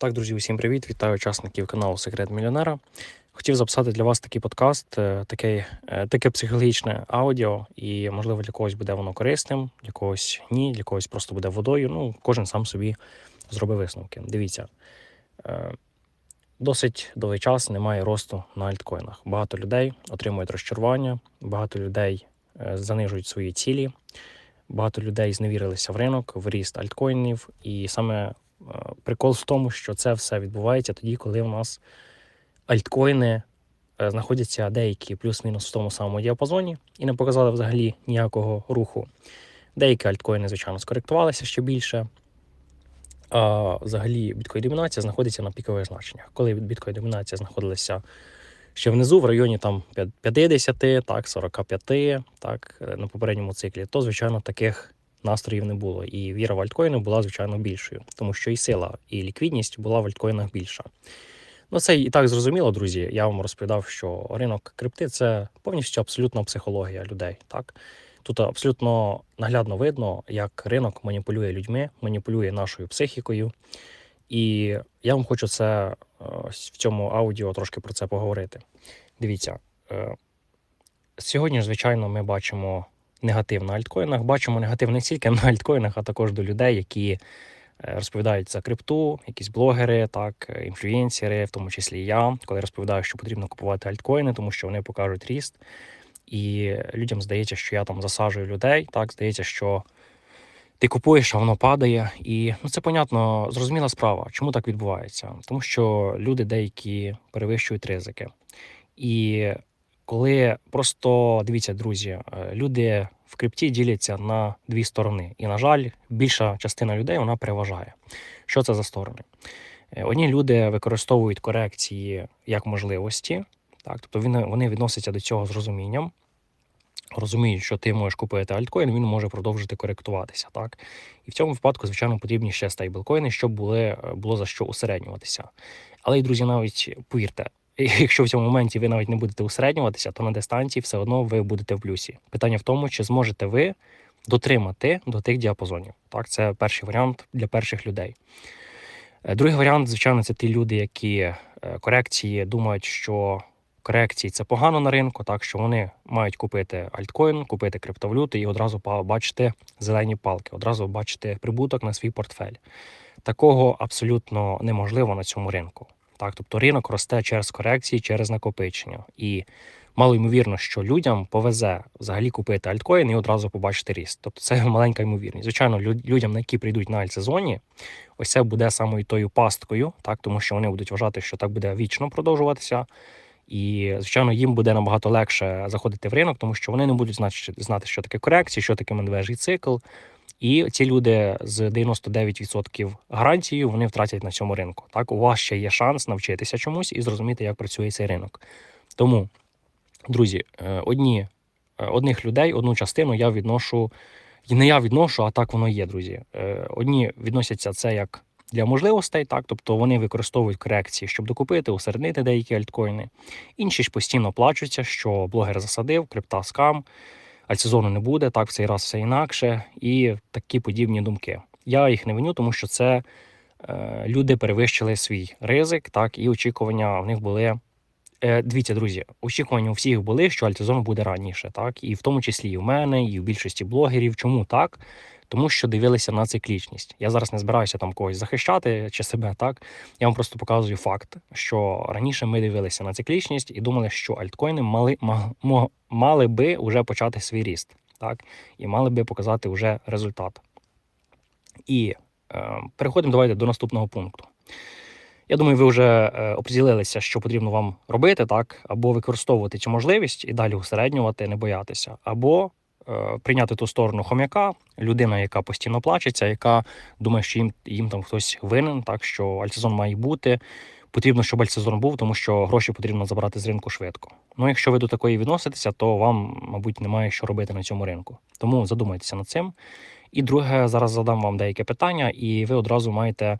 Так, друзі, усім привіт! Вітаю учасників каналу Секрет Мільйонера. Хотів записати для вас такий подкаст, е, таке, таке психологічне аудіо, і, можливо, для когось буде воно корисним, для когось ні, для когось просто буде водою. Ну, кожен сам собі зробить висновки. Дивіться, е, досить довгий час немає росту на альткоїнах. Багато людей отримують розчарування, багато людей е, занижують свої цілі, багато людей зневірилися в ринок, в ріст альткоїнів, і саме Прикол в тому, що це все відбувається тоді, коли у нас альткоїни е, знаходяться деякі плюс-мінус в тому самому діапазоні і не показали взагалі ніякого руху. Деякі альткоїни, звичайно, скоректувалися ще більше. А взагалі біткоін домінація знаходиться на пікових значеннях. Коли біткоін домінація знаходилася ще внизу, в районі там 50, так, 45, так, е, на попередньому циклі, то, звичайно, таких настроїв не було. І віра в альткоїни була, звичайно, більшою, тому що і сила, і ліквідність була в альткоїнах більша. Ну, це і так зрозуміло, друзі. Я вам розповідав, що ринок крипти це повністю абсолютно психологія людей. Так тут абсолютно наглядно видно, як ринок маніпулює людьми, маніпулює нашою психікою. І я вам хочу це в цьому аудіо трошки про це поговорити. Дивіться, е, сьогодні, звичайно, ми бачимо негатив на альткоїнах. Бачимо негатив не тільки на альткоїнах, а також до людей, які е, розповідають за крипту, якісь блогери, так, е, інфлюєнсери, в тому числі я, коли розповідаю, що потрібно купувати альткоїни, тому що вони покажуть ріст. І людям здається, що я там засаджую людей. Так, здається, що ти купуєш, а воно падає. І ну це понятно, зрозуміла справа. Чому так відбувається? Тому що люди деякі перевищують ризики. І коли просто дивіться, друзі, е, люди в крипті діляться на дві сторони. І, на жаль, більша частина людей вона переважає. Що це за сторони? Е, одні люди використовують корекції як можливості, так, тобто вони відносяться до цього з розумінням. Розуміють, що ти можеш купити альткоін, він може продовжити коректуватися. так? І в цьому випадку, звичайно, потрібні ще стейблкоїни, щоб були, е, було за що усереднюватися. Але, друзі, навіть повірте, якщо в цьому моменті ви навіть не будете усереднюватися, то на дистанції все одно ви будете в плюсі. Питання в тому, чи зможете ви дотримати до тих діапазонів. Так, це перший варіант для перших людей. Е, другий варіант, звичайно, це ті люди, які е, корекції думають, що корекції це погано на ринку, так що вони мають купити альткоін, купити криптовалюти і одразу бачити зелені палки, одразу бачити прибуток на свій портфель. Такого абсолютно неможливо на цьому ринку. Так, тобто ринок росте через корекції, через накопичення. І мало ймовірно, що людям повезе взагалі купити альткоін і одразу побачити ріст. Тобто це маленька ймовірність. Звичайно, людям, на які прийдуть на альтсезоні, ось це буде самою тою пасткою, так тому що вони будуть вважати, що так буде вічно продовжуватися. І, звичайно, їм буде набагато легше заходити в ринок, тому що вони не будуть знати, що таке корекції, що таке медвежий цикл. І ці люди з 99% гарантією вони втратять на цьому ринку. Так, у вас ще є шанс навчитися чомусь і зрозуміти, як працює цей ринок. Тому, друзі, е, одні е, одних людей, одну частину я відношу, і не я відношу, а так воно є, друзі. Е, одні відносяться це як для можливостей, так, тобто вони використовують корекції, щоб докупити, усереднити деякі альткоїни. Інші ж постійно плачуться, що блогер засадив, крипта скам альтсезону не буде, так в цей раз все інакше, і такі подібні думки. Я їх не виню, тому що це е, люди перевищили свій ризик, так, і очікування в них були. Е, Дивіться, друзі, очікування у всіх були, що альтсезон буде раніше, так, і в тому числі і в мене, і в більшості блогерів. Чому так? Тому що дивилися на циклічність. Я зараз не збираюся там когось захищати чи себе. Так я вам просто показую факт, що раніше ми дивилися на циклічність і думали, що альткоїни мали мали, би вже почати свій ріст, так і мали би показати вже результат. І е, переходимо давайте до наступного пункту. Я думаю, ви вже е, оприділилися, що потрібно вам робити, так, або використовувати цю можливість і далі усереднювати, не боятися, або прийняти ту сторону хом'яка, людина, яка постійно плачеться, яка думає, що їм їм там хтось винен, так що альтсезон має бути. Потрібно, щоб альтсезон був, тому що гроші потрібно забрати з ринку швидко. Ну, якщо ви до такої відноситеся, то вам, мабуть, немає що робити на цьому ринку. Тому задумайтеся над цим. І друге, зараз задам вам деяке питання, і ви одразу маєте.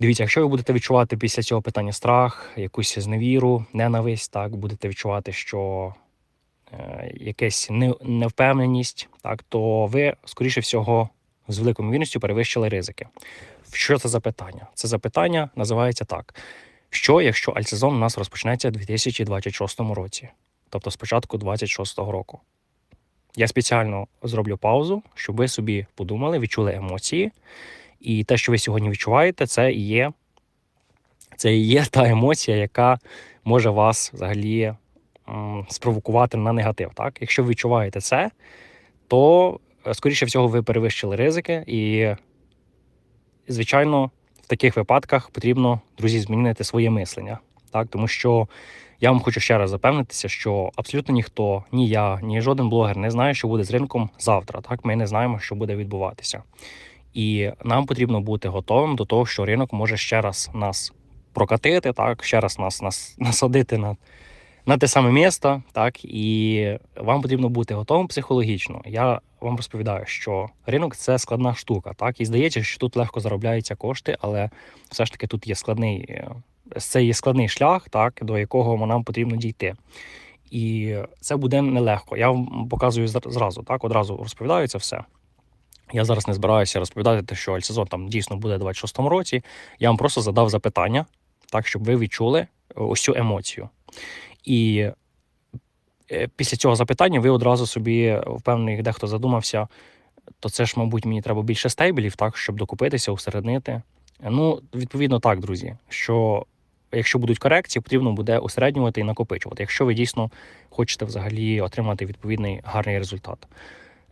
Дивіться, якщо ви будете відчувати після цього питання страх, якусь зневіру, ненависть, так будете відчувати, що Е, якась невпевненість, так то ви, скоріше всього, з великою ймовірністю перевищили ризики. що це за питання? Це запитання називається так: що, якщо альтсезон у нас розпочнеться у 2026 році, тобто з початку 2026 року? Я спеціально зроблю паузу, щоб ви собі подумали, відчули емоції. І те, що ви сьогодні відчуваєте, це і є, це і є та емоція, яка може вас взагалі спровокувати на негатив. Так? Якщо ви відчуваєте це, то, е, скоріше всього, ви перевищили ризики. І, звичайно, в таких випадках потрібно, друзі, змінити своє мислення. Так? Тому що я вам хочу ще раз запевнитися, що абсолютно ніхто, ні я, ні жоден блогер не знає, що буде з ринком завтра. Так, ми не знаємо, що буде відбуватися. І нам потрібно бути готовим до того, що ринок може ще раз нас прокатити, так, ще раз нас, нас насадити на, на те саме місто, так, і вам потрібно бути готовим психологічно. Я вам розповідаю, що ринок це складна штука, так, і здається, що тут легко заробляються кошти, але все ж таки тут є складний, е, це є складний шлях, так, до якого нам потрібно дійти. І це буде нелегко. Я вам показую зразу, так, одразу розповідаю це все. Я зараз не збираюся розповідати, те, що альсезон там дійсно буде у 26-му році. Я вам просто задав запитання, так, щоб ви відчули ось цю емоцію. І е, після цього запитання ви одразу собі впевнений, дехто задумався, то це ж, мабуть, мені треба більше стейблів, так, щоб докупитися, усереднити. Ну, відповідно, так, друзі, що якщо будуть корекції, потрібно буде усереднювати і накопичувати, якщо ви дійсно хочете взагалі отримати відповідний гарний результат.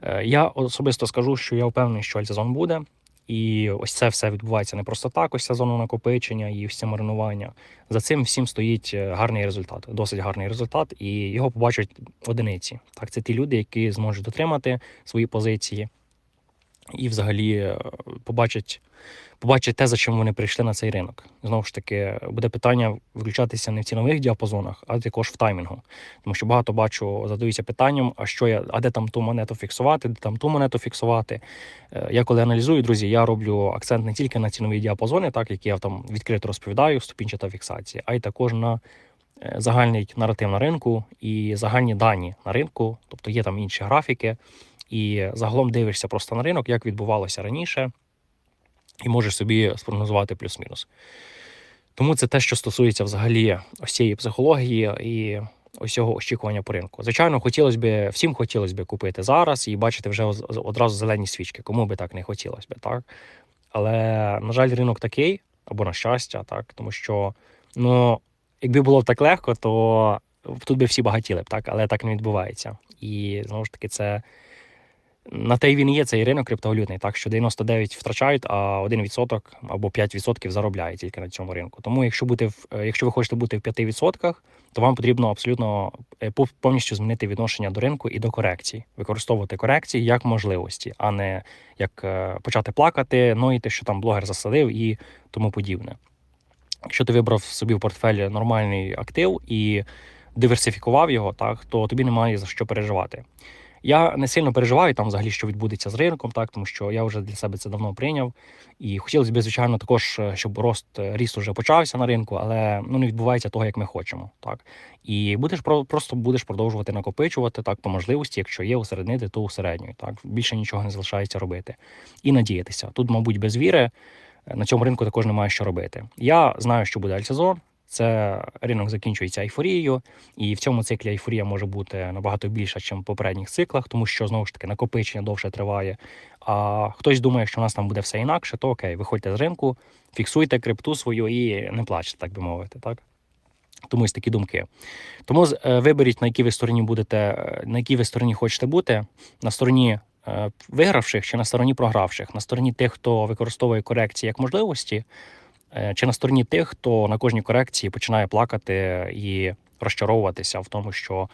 Е, Я особисто скажу, що я впевнений, що альтсезон буде. І ось це все відбувається не просто так, ось сезону накопичення і все маринування. За цим всім стоїть е, гарний результат, досить гарний результат, і його побачать одиниці. Так, це ті люди, які зможуть дотримати свої позиції і взагалі е, побачать, побачать те, за чим вони прийшли на цей ринок. Знову ж таки, буде питання виключатися не в цінових діапазонах, а також в таймінгу. Тому що багато бачу, задаються питанням, а що я, а де там ту монету фіксувати, де там ту монету фіксувати. Е, Я коли аналізую, друзі, я роблю акцент не тільки на цінові діапазони, так які я там відкрито розповідаю, ступінчата фіксація, а й також на е, загальний наратив на ринку і загальні дані на ринку, тобто є там інші графіки, і загалом дивишся просто на ринок, як відбувалося раніше, і можеш собі спрогнозувати плюс-мінус. Тому це те, що стосується взагалі ось цієї психології і ось цього очікування по ринку. Звичайно, хотілося б, всім хотілося б купити зараз і бачити вже одразу зелені свічки. Кому би так не хотілося б, так? Але, на жаль, ринок такий, або на щастя, так, тому що, ну, якби було так легко, то тут би всі багатіли б, так, але так не відбувається. І знову ж таки, це на те й він є цей ринок криптовалютний, так що 99 втрачають, а 1% або 5% заробляють тільки на цьому ринку. Тому, якщо бути в, е, якщо ви хочете бути в 5%, то вам потрібно абсолютно е, повністю змінити відношення до ринку і до корекцій, використовувати корекції як можливості, а не як е, почати плакати, ноїти, що там блогер засадив і тому подібне. Якщо ти вибрав собі в портфелі нормальний актив і диверсифікував його, так то тобі немає за що переживати. Я не сильно переживаю там взагалі, що відбудеться з ринком, так тому що я вже для себе це давно прийняв. І хотілося б, звичайно, також, е, щоб рост е, ріст уже почався на ринку, але ну не відбувається того, як ми хочемо. Так і будеш про просто будеш продовжувати накопичувати так по можливості, якщо є усереднити, то усередньою. Так більше нічого не залишається робити і надіятися. Тут, мабуть, без віри е, на цьому ринку також немає що робити. Я знаю, що буде альтсезон. Це ринок закінчується ейфорією, і в цьому циклі ейфорія може бути набагато більша, ніж в попередніх циклах, тому що знову ж таки накопичення довше триває. А хтось думає, що у нас там буде все інакше, то окей, виходьте з ринку, фіксуйте крипту свою і не плачте, так би мовити. Так? Тому ось такі думки. Тому е, виберіть, на якій ви стороні будете, е, на якій ви стороні хочете бути, на стороні е, вигравших чи на стороні програвших, на стороні тих, хто використовує корекції як можливості, чи на стороні тих, хто на кожній корекції починає плакати і розчаровуватися в тому, що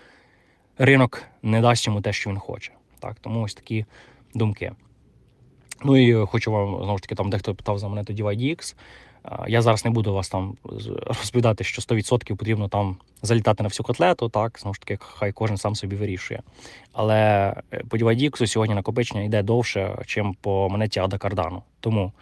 ринок не дасть йому те, що він хоче. Так, тому ось такі думки. Ну і хочу вам знову ж таки, там дехто питав за мене тоді YDX. А, Я зараз не буду вас там розповідати, що 100% потрібно там залітати на всю котлету. Так, знову ж таки, хай кожен сам собі вирішує. Але е, по DYDX сьогодні накопичення йде довше, ніж по монеті Ада Cardano. Тому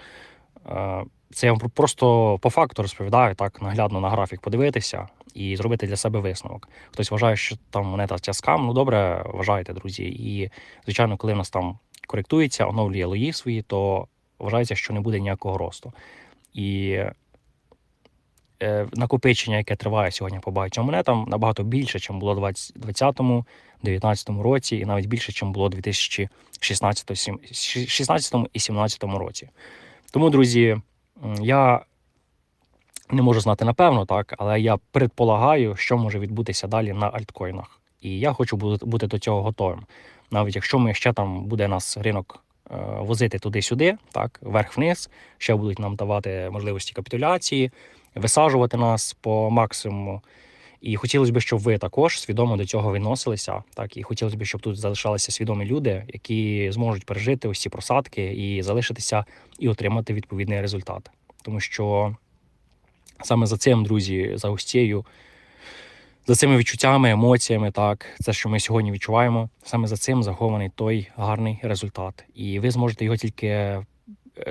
е, це я вам просто по факту розповідаю, так наглядно на графік подивитися і зробити для себе висновок. Хтось вважає, що там монета ця. Ну добре, вважайте, друзі. І звичайно, коли в нас там коректується, оновлює лої свої, то вважається, що не буде ніякого росту. І е, накопичення, яке триває сьогодні по багатьом монетам, набагато більше, ніж було у 2020, 2019 році, і навіть більше, ніж було у 2016 16 і 2017 році. Тому, друзі, я не можу знати напевно, так, але я предполагаю, що може відбутися далі на альткоїнах. І я хочу бути, до цього готовим. Навіть якщо ми ще там буде нас ринок е, возити туди-сюди, так, вверх-вниз, ще будуть нам давати можливості капітуляції, висаджувати нас по максимуму. І хотілося б, щоб ви також свідомо до цього відносилися. Так, і хотілося б, щоб тут залишалися свідомі люди, які зможуть пережити ось ці просадки і залишитися і отримати відповідний результат. Тому що саме за цим, друзі, за ось цією, за цими відчуттями, емоціями, так, це, що ми сьогодні відчуваємо, саме за цим захований той гарний результат. І ви зможете його тільки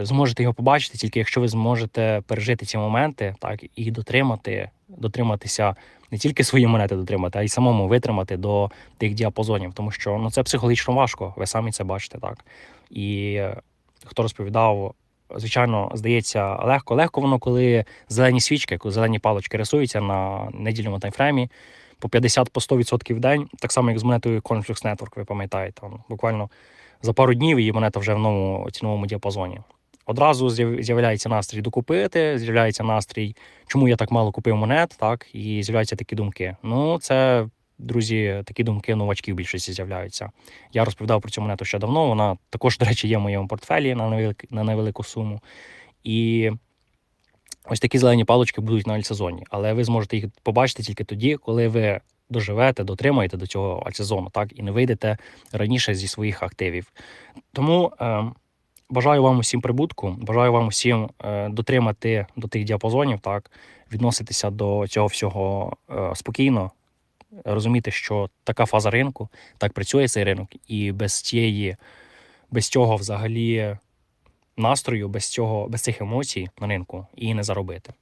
зможете його побачити, тільки якщо ви зможете пережити ці моменти, так, і дотримати, дотриматися не тільки свої монети дотримати, а й самому витримати до тих діапазонів, тому що ну, це психологічно важко, ви самі це бачите, так. І е, хто розповідав, звичайно, здається, легко. Легко воно, коли зелені свічки, коли зелені палочки рисуються на недільному таймфреймі по 50 по 100% в день, так само як з монетою Conflux Network, ви пам'ятаєте, буквально за пару днів її монета вже в новому ціновому діапазоні. Одразу з'являється настрій докупити, з'являється настрій, чому я так мало купив монет, так, і з'являються такі думки. Ну, це, друзі, такі думки новачків більшості з'являються. Я розповідав про цю монету ще давно. Вона також, до речі, є в моєму портфелі на невелик- на невелику суму. І ось такі зелені палочки будуть на альтсезоні. Але ви зможете їх побачити тільки тоді, коли ви доживете, дотримаєте до цього альтсезону, так, і не вийдете раніше зі своїх активів. Тому е, бажаю вам усім прибутку, бажаю вам усім е, дотримати до тих діапазонів, так, відноситися до цього всього е, спокійно, розуміти, що така фаза ринку, так працює цей ринок, і без цієї, без цього взагалі настрою, без цього, без цих емоцій на ринку і не заробити.